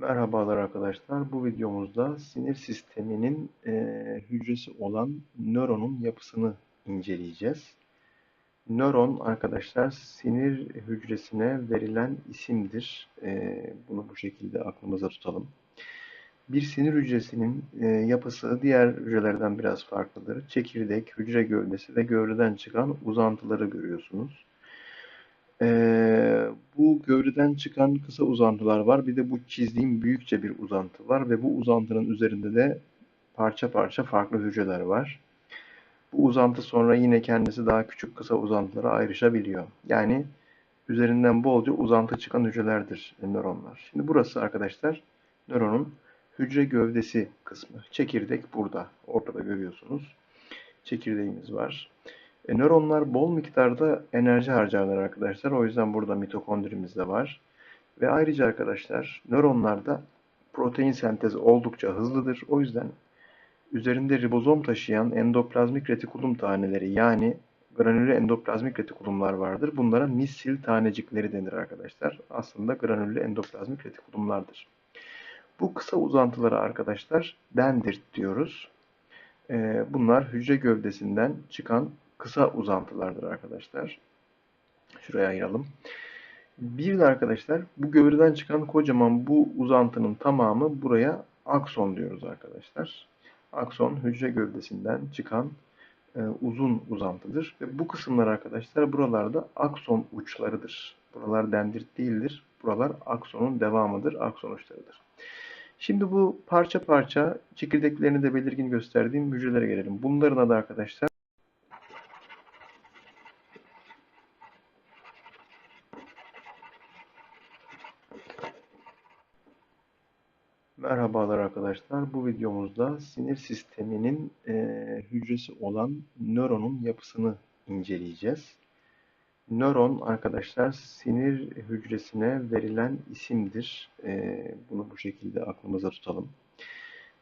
Merhabalar arkadaşlar. Bu videomuzda sinir sisteminin e, hücresi olan nöronun yapısını inceleyeceğiz. Nöron arkadaşlar sinir hücresine verilen isimdir. E, bunu bu şekilde aklımıza tutalım. Bir sinir hücresinin e, yapısı diğer hücrelerden biraz farklıdır. Çekirdek, hücre gövdesi ve gövdeden çıkan uzantıları görüyorsunuz. Bu gövdeden çıkan kısa uzantılar var. Bir de bu çizdiğim büyükçe bir uzantı var ve bu uzantının üzerinde de parça parça farklı hücreler var. Bu uzantı sonra yine kendisi daha küçük kısa uzantılara ayrışabiliyor. Yani üzerinden bolca uzantı çıkan hücrelerdir nöronlar. Şimdi burası arkadaşlar nöronun hücre gövdesi kısmı. Çekirdek burada. Ortada görüyorsunuz. Çekirdeğimiz var. E, nöronlar bol miktarda enerji harcarlar arkadaşlar. O yüzden burada mitokondrimiz de var. Ve ayrıca arkadaşlar nöronlarda protein sentezi oldukça hızlıdır. O yüzden üzerinde ribozom taşıyan endoplazmik retikulum taneleri yani granüllü endoplazmik retikulumlar vardır. Bunlara misil tanecikleri denir arkadaşlar. Aslında granüllü endoplazmik retikulumlardır. Bu kısa uzantılara arkadaşlar dendrit diyoruz. E, bunlar hücre gövdesinden çıkan kısa uzantılardır arkadaşlar. Şuraya ayıralım. Bir de arkadaşlar bu gövdeden çıkan kocaman bu uzantının tamamı buraya akson diyoruz arkadaşlar. Akson hücre gövdesinden çıkan e, uzun uzantıdır. Ve bu kısımlar arkadaşlar buralarda akson uçlarıdır. Buralar dendrit değildir. Buralar aksonun devamıdır, akson uçlarıdır. Şimdi bu parça parça çekirdeklerini de belirgin gösterdiğim hücrelere gelelim. Bunların adı arkadaşlar Merhabalar arkadaşlar. Bu videomuzda sinir sisteminin e, hücresi olan nöronun yapısını inceleyeceğiz. Nöron arkadaşlar sinir hücresine verilen isimdir. E, bunu bu şekilde aklımıza tutalım.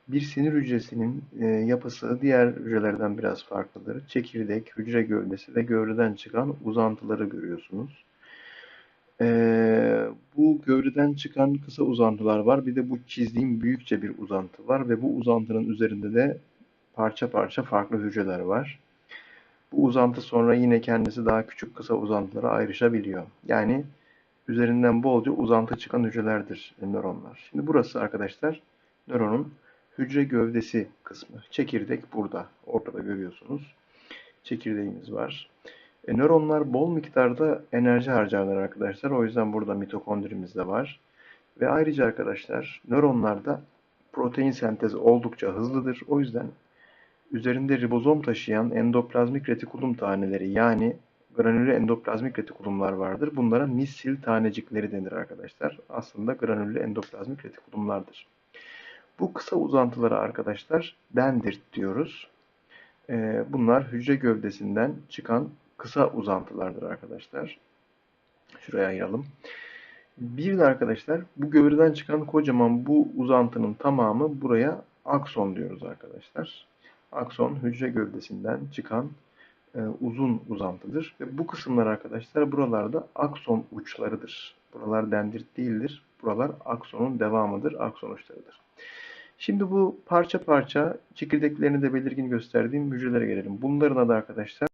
Bir sinir hücresinin e, yapısı diğer hücrelerden biraz farklıdır. Çekirdek, hücre gövdesi ve gövdeden çıkan uzantıları görüyorsunuz. Ee, bu gövdeden çıkan kısa uzantılar var. Bir de bu çizdiğim büyükçe bir uzantı var ve bu uzantının üzerinde de parça parça farklı hücreler var. Bu uzantı sonra yine kendisi daha küçük kısa uzantılara ayrışabiliyor. Yani üzerinden bolca uzantı çıkan hücrelerdir nöronlar. Şimdi burası arkadaşlar nöronun hücre gövdesi kısmı. Çekirdek burada. Ortada görüyorsunuz. Çekirdeğimiz var. E, nöronlar bol miktarda enerji harcarlar arkadaşlar. O yüzden burada mitokondrimiz de var. Ve ayrıca arkadaşlar nöronlarda protein sentezi oldukça hızlıdır. O yüzden üzerinde ribozom taşıyan endoplazmik retikulum taneleri yani granüllü endoplazmik retikulumlar vardır. Bunlara misil tanecikleri denir arkadaşlar. Aslında granüllü endoplazmik retikulumlardır. Bu kısa uzantılara arkadaşlar dendrit diyoruz. E, bunlar hücre gövdesinden çıkan kısa uzantılardır arkadaşlar. Şuraya ayıralım. Bir de arkadaşlar bu gövdeden çıkan kocaman bu uzantının tamamı buraya akson diyoruz arkadaşlar. Akson hücre gövdesinden çıkan e, uzun uzantıdır. Ve bu kısımlar arkadaşlar buralarda akson uçlarıdır. Buralar dendrit değildir. Buralar aksonun devamıdır, akson uçlarıdır. Şimdi bu parça parça çekirdeklerini de belirgin gösterdiğim hücrelere gelelim. Bunların adı arkadaşlar